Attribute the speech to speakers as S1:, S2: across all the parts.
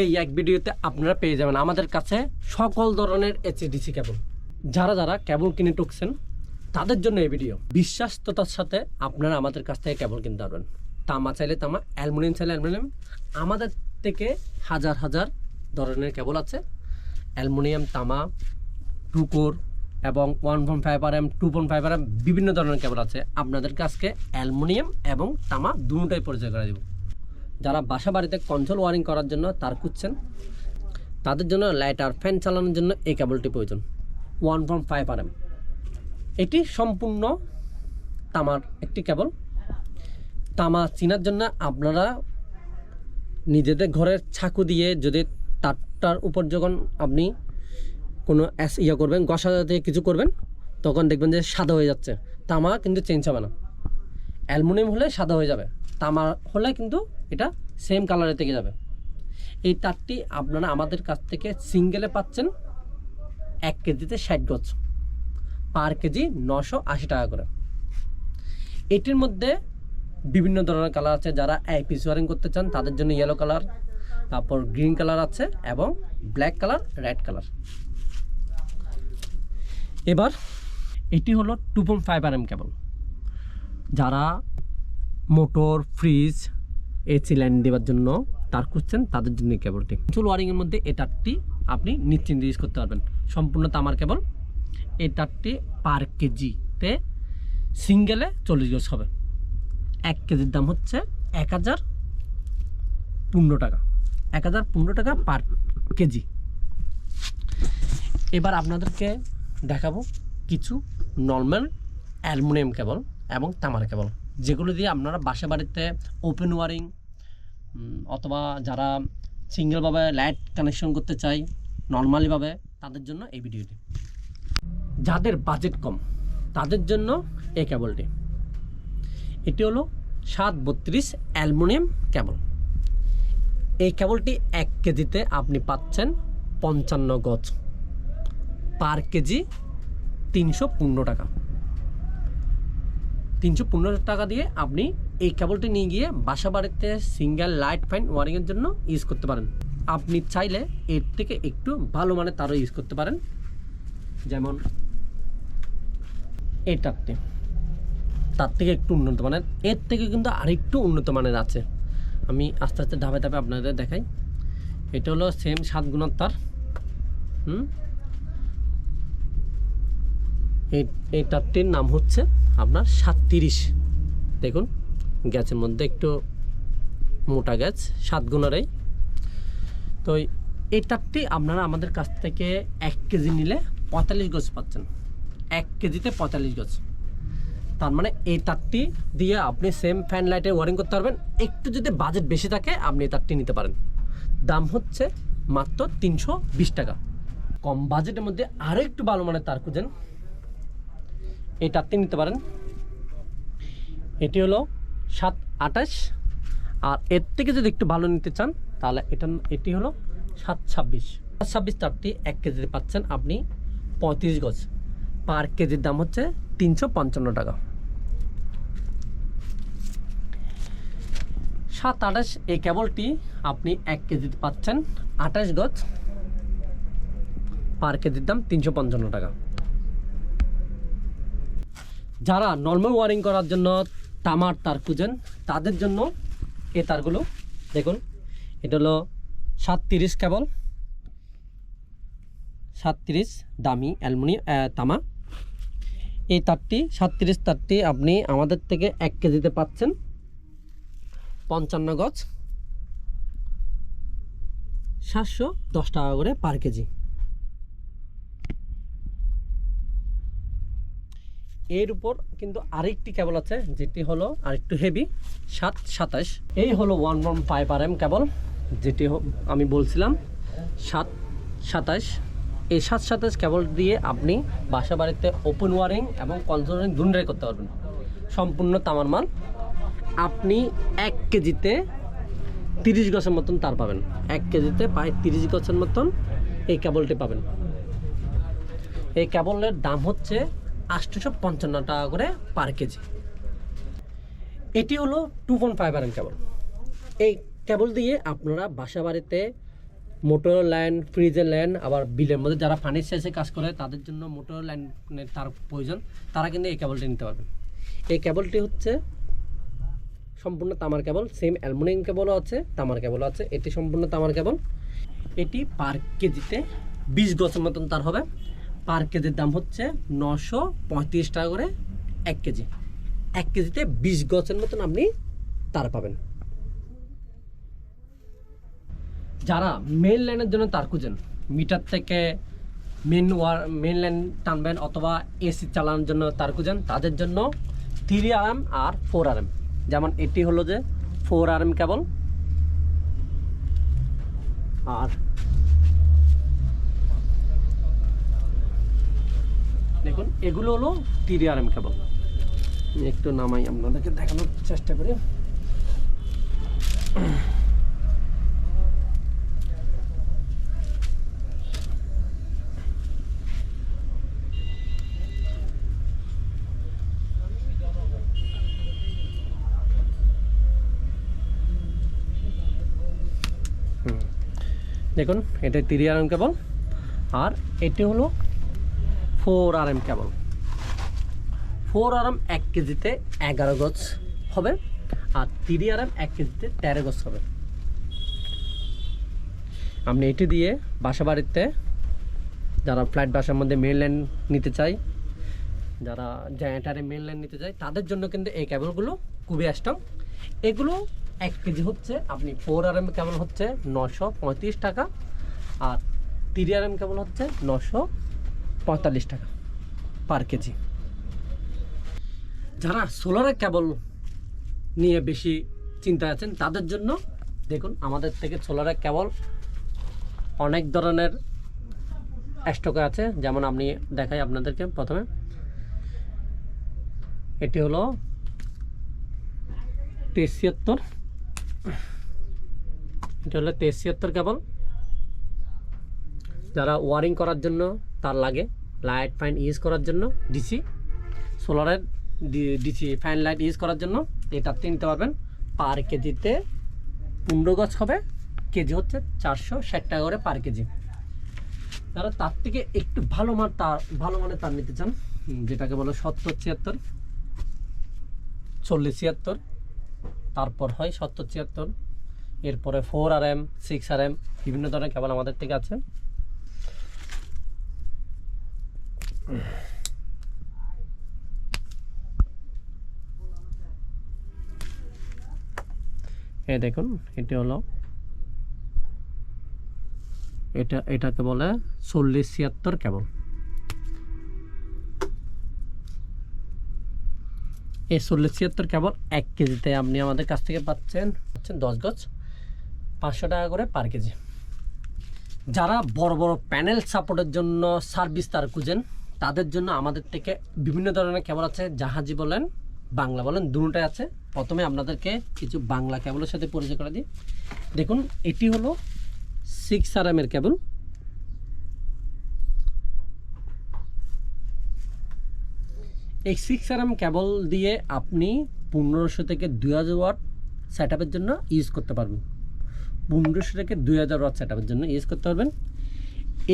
S1: এই এক ভিডিওতে আপনারা পেয়ে যাবেন আমাদের কাছে সকল ধরনের এইচডিসি কেবল যারা যারা কেবল কিনে টুকছেন তাদের জন্য এই ভিডিও। বিশ্বাস্ততার সাথে আপনারা আমাদের কাছ থেকে কেবল কিনতে পারবেন। তামা চাইলে তামা, অ্যালুমিনিয়াম চাইলে অ্যালুমিনিয়াম। আমাদের থেকে হাজার হাজার ধরনের কেবল আছে। অ্যালুমিনিয়াম, তামা টুকোর এবং one point five R M two point five R M বিভিন্ন ধরনের কেবল আছে। আপনাদের কাছকে অ্যালুমিনিয়াম এবং তামা দুটোই পরিচয় করে দেব। যারা বাসা বাড়িতে কন্ট্রোল ওয়ারিং করার জন্য তার খুঁজছেন, তাদের জন্য লাইট আর ফ্যান চালানোর জন্য এই কেবলটি প্রয়োজন one point five R M এটি সম্পূর্ণ তামার একটি কেবল তামা চিনার জন্য আপনারা নিজেদের ঘরের ছাকু দিয়ে যদি তারটার উপর যখন আপনি কোনো অ্যাস ইয়ে করবেন গসা দিয়ে কিছু করবেন, তখন দেখবেন যে সাদা হয়ে যাচ্ছে। তামা কিন্তু চেঞ্জ হবে না। অ্যালুমিনিয়াম হলে সাদা হয়ে যাবে। তামা হলে কিন্তু এটা সেম কালারে থেকে যাবে। এই তারটি আপনারা আমাদের কাছ থেকে সিঙ্গেলে পাচ্ছেন এক কেজিতে ষাট গজ, পার কেজি নশো আশি টাকা করে। এটির মধ্যে বিভিন্ন ধরনের কালার আছে, যারা আইপিস ওয়ারিং করতে চান, তাদের জন্য ইয়েলো কালার তারপর গ্রিন কালার আছে এবং ব্ল্যাক কালার রেড কালার এবার এটি হলো two point five R M cable যারা মোটর ফ্রিজ এসি লাইন দেওয়ার জন্য তার খুঁজছেন তাদের জন্য কেবলটি চুল ওয়ারিংয়ের মধ্যে এই তারটি আপনি নিশ্চিন্তে ইউজ করতে পারবেন। সম্পূর্ণ তামার কেবল এই তারটি পার কেজিতে সিঙ্গেলে চল্লিশ গজ হবে। এক কেজির দাম হচ্ছে এক হাজার পনেরো টাকা। এক হাজার পনেরো টাকা পার কেজি এবার আপনাদেরকে দেখাবো কিছু নর্মাল অ্যালুমিনিয়াম কেবল এবং তামার কেবল যেগুলো দিয়ে আপনারা বাসা বাড়িতে ওপেন ওয়ারিং অথবা যারা সিঙ্গেলভাবে লাইট কানেকশন করতে চাই নর্মালিভাবে তাদের জন্য এই ভিডিওটি। যাদের বাজেট কম, তাদের জন্য এই কেবলটি এটি হলো সাত বত্রিশ অ্যালুমিনিয়াম কেবল এই কেবলটি এক কেজিতে আপনি পাচ্ছেন পঞ্চান্ন গজ। পার কেজি তিনশো পনেরো টাকা। তিনশো পনেরো টাকা দিয়ে আপনি এই কেবলটি নিয়ে গিয়ে বাসা বাড়িতে সিঙ্গেল লাইট ফ্যান ওয়ারিংয়ের জন্য ইউজ করতে পারেন। আপনি চাইলে এর থেকে একটু ভালো মানের তারও ইউজ করতে পারেন। যেমন তারটি তার থেকে একটু উন্নত মানের। এর থেকে কিন্তু আরেকটু উন্নত মানের আছে। আমি আস্তে আস্তে ধাপে ধাপে আপনাদের দেখাই। এটা হলো সেম সাত গুণার তার। হুম? এই এই তারটির নাম হচ্ছে আপনার সাতত্রিশ। দেখুন, গ্যাসের মধ্যে একটু মোটা গ্যাস, সাত গুণারই তো এই- তারটি আপনারা আমাদের কাছ থেকে এক কেজি নিলে পঁয়তাল্লিশ গজ পাচ্ছেন। এক কেজিতে পঁয়তাল্লিশ গজ। তার মানে এই তারটি দিয়ে আপনি সেম ফ্যান লাইটে ওয়ারিং করতে পারবেন। একটু যদি বাজেট বেশি থাকে, আপনি এই তারটি নিতে পারেন। দাম হচ্ছে মাত্র তিনশো বিশ টাকা। কম বাজেটের মধ্যে আরও একটু ভালো মানের তার খুঁজেন। এই তারটি নিতে পারেন। এটি হলো সাত আঠাশ। আর এর থেকে যদি একটু ভালো নিতে চান, তাহলে এটা এটি হলো সাত ছাব্বিশ। সাত ছাব্বিশ তারটি এক কেজিতে পাচ্ছেন আপনি পঁয়ত্রিশ গজ। পার কেজির দাম হচ্ছে তিনশো পঞ্চান্ন টাকা। সাত আঠাশ এই কেবলটি আপনি এক কেজিতে পাচ্ছেন আঠাশ গজ। পার কেজির দাম তিনশো পঞ্চান্ন টাকা। যারা নর্মাল ওয়ারিং করার জন্য তামার তার খুঁজেন, তাদের জন্য এ তারগুলো দেখুন, এটা হলো সাতত্রিশ কেবল, সাতত্রিশ দামি অ্যালুমিনিয়াম তামা। এই তারটি, সাতত্রিশ তারটি আপনি আমাদের থেকে এক কেজিতে পাচ্ছেন, পঞ্চান্ন গজ, সাতশো দশ টাকা করে পার কেজি। এর উপর কিন্তু আরেকটি কেবল আছে, যেটি হলো আরেকটু হেভি সাত সাতাশ। এই হলো one one five R M cable যেটি আমি বলছিলাম, সাত সাতাশ। এই সাত সাতাশ কেবল দিয়ে আপনি বাসা বাড়িতে ওপেন ওয়ারিং এবং কনসোলিং দুনরাই করতে পারবেন। সম্পূর্ণ তামার মাল। আপনি এক কেজিতে তিরিশ গছের মতন তার পাবেন। এক কেজিতে প্রায় তিরিশ গছের মতন এই কেবলটি পাবেন। এই কেবলের দাম হচ্ছে আটশোশো পঞ্চান্ন টাকা করে পার কেজি। এটি হলো two point five R cable এই কেবল দিয়ে আপনারা বাসা বাড়িতে মোটর লাইন ফ্রিজের লাইন আবার বিলের মধ্যে যারা পানির শেষে কাজ করে, তাদের জন্য মোটর লাইনের তার প্রয়োজন, তারা কিন্তু এই কেবলটি নিতে পারবেন। এই কেবলটি হচ্ছে সম্পূর্ণ তামার কেবল সেম অ্যালুমিনিয়াম কেবলও আছে, তামার কেবলও আছে, এটি সম্পূর্ণ তামার কেবল এটি পার কেজিতে বিশ গছের মতন তার হবে। পার কেজির দাম হচ্ছে নশো পঁয়ত্রিশ টাকা করে এক কেজি। এক কেজিতে বিশ গছের মতন আপনি তার পাবেন। যারা মেন লাইনের জন্য তার খুঁজেন মিটার থেকে মেন ওয়ার মেন লাইন টানবেন অথবা এসি চালানোর জন্য তার খুঁজেন, তাদের জন্য থ্রি আর এম আর ফোর আর এম যেমন এটি হলো যে ফোর আর এম কেবল আর দেখুন এগুলো হলো থ্রি আর এম কেবল একটু নামাই আপনাদেরকে দেখানোর চেষ্টা করি। দেখুন এটা এম কেবল। আর এটি হলো four R M cable. Four R M এক কেজিতে এগারো গজ হবে আর থ্রি আর এম এক কেজিতে তেরো গজ হবে। আপনি এটি দিয়ে বাসা বাড়িতে যারা ফ্ল্যাট বাসার মধ্যে মেন লাইন নিতে চাই যারা জেনারেটারে মেন লাইন নিতে চাই তাদের জন্য কিন্তু এই কেবলগুলো খুবই স্ট্রং এগুলো এক কেজি হচ্ছে, আপনি ফোর আর এম কেবল হচ্ছে নশো পঁয়ত্রিশ টাকা আর থ্রি আর এম কেবল হচ্ছে নশো পঁয়তাল্লিশ টাকা পার কেজি। যারা সোলারের কেবল নিয়ে বেশি চিন্তায় আছেন, তাদের জন্য দেখুন, আমাদের থেকে সোলারের কেবল অনেক ধরনের স্টকে আছে। যেমন আপনি দেখাই আপনাদেরকে প্রথমে। এটি হলো তেছিয়াত্তর এটা হলো তেছিয়াত্তর কেবল যারা ওয়ারিং করার জন্য তার লাগে লাইট ফাইন ইউজ করার জন্য ডিসি সোলারের ডিসি ফ্যান লাইট ইউজ করার জন্য এটা নিতে পারবেন। পার কেজিতে পনেরো গজ হবে, কেজি হচ্ছে চারশো ষাট টাকা করে পার কেজি। তারা তার থেকে একটু ভালো মান তার, ভালো মানের তার নিতে চান যেটাকে বলো সত্তর ছিয়াত্তর, চল্লিশ ছিয়াত্তর, তারপর হয় সত্তর ছিয়াত্তর, এরপরে four R M, six R M, বিভিন্ন ধরনের কেবল আমাদের থেকে আছে। এই দেখুন, এটি হলো এটা, এটাকে বলে চল্লিশ ছিয়াত্তর কেবল। এই চল্লিশ ছিয়াত্তর কেবল এক কেজিতে আপনি আমাদের কাছ থেকে পাচ্ছেন পাচ্ছেন দশ গজ, পাঁচশো টাকা করে পার কেজি। যারা বড় বড় প্যানেল সাপোর্টের জন্য সার্ভিস তার খুঁজেন তাদের জন্য আমাদের থেকে বিভিন্ন ধরনের কেবল আছে। জাহাজি বলেন, বাংলা বলেন দুটোটাই আছে। প্রথমে আপনাদেরকে কিছু বাংলা কেবলের সাথে পরিচয় করে দিই। দেখুন, এটি হলো সিক্স আর এর কেবল। এই সিক্স আর এম কেবল দিয়ে আপনি পনেরোশো থেকে দুই হাজার ওয়াট সেট জন্য ইউজ করতে পারবেন। পনেরোশো থেকে দুই হাজার ওয়াট সেট জন্য ইউজ করতে পারবেন।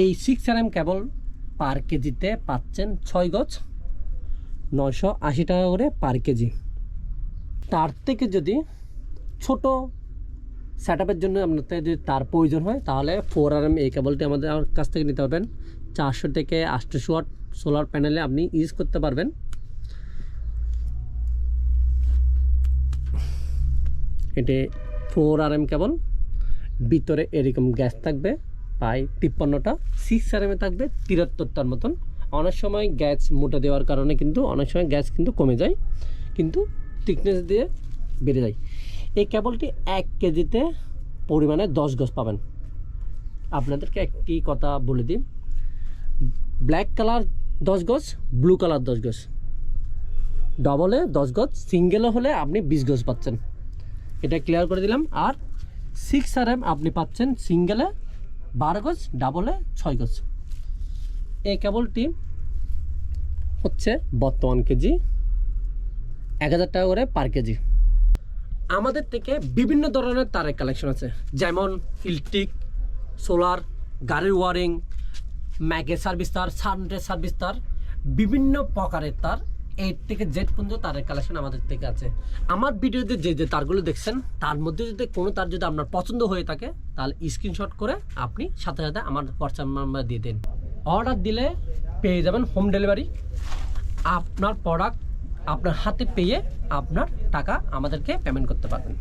S1: এই সিক্স আর এম কেবল পার কেজিতে পাচ্ছেন ছয় গজ। নয়শো আশি টাকা করে পার কেজি। তার থেকে যদি ছোট সেট আপের জন্য আপনাদের যদি তার প্রয়োজন হয়, তাহলে ফোর আর এম এই কেবলটি আমাদের কাছ থেকে নিতে পারবেন। চারশো থেকে আটশোশো ওয়াট সোলার প্যানেলে আপনি ইউজ করতে পারবেন। এটি ফোর আর এম কেবল ভিতরে এরকম গ্যাস থাকবে। প্রায় তিপ্পান্নটা। সিক্স আর এমে থাকবে তিরাত্তরটার মতন। অনেক সময় গ্যাস মোটা দেওয়ার কারণে কিন্তু, অনেক সময় গ্যাস কিন্তু কমে যায়, কিন্তু থিকনেস দিয়ে বেড়ে যায়। এই কেবলটি এক কেজিতে পরিমাণে দশ গজ পাবেন। আপনাদেরকে একটি কথা বলে দিই। ব্ল্যাক কালার দশ গজ ব্লু কালার দশ গজ। ডবলে দশ গজ সিঙ্গেলে হলে আপনি বিশ গজ পাচ্ছেন। এটা ক্লিয়ার করে দিলাম। আর সিক্স আর এম আপনি পাচ্ছেন সিঙ্গেলে বারো গজ ডাবলে ছয় গজ। এই কেবলটি হচ্ছে বর্তমান কেজি, এক হাজার টাকা করে পার কেজি। আমাদের থেকে বিভিন্ন ধরনের তারের কালেকশন আছে, যেমন ইলেকট্রিক, সোলার, গাড়ির ওয়ারিং ম্যাগের সার্ভিস তার সানডে সার্ভিস তার, বিভিন্ন প্রকারের তার এই থেকে জেড পর্যন্ত তারের কালেকশন আমাদের থেকে আছে। আমার ভিডিওতে যে যে তারগুলো দেখছেন, তার মধ্যে যদি কোনো তার যদি আপনার পছন্দ হয়ে থাকে, তাহলে স্ক্রিনশট করে আপনি সাথে সাথে আমার হোয়াটসঅ্যাপ নাম্বার দিয়ে দিন। অর্ডার দিলে পেয়ে যাবেন হোম ডেলিভারি আপনার প্রোডাক্ট আপনার হাতে পেয়ে আপনার টাকা আমাদেরকে পেমেন্ট করতে পারবেন।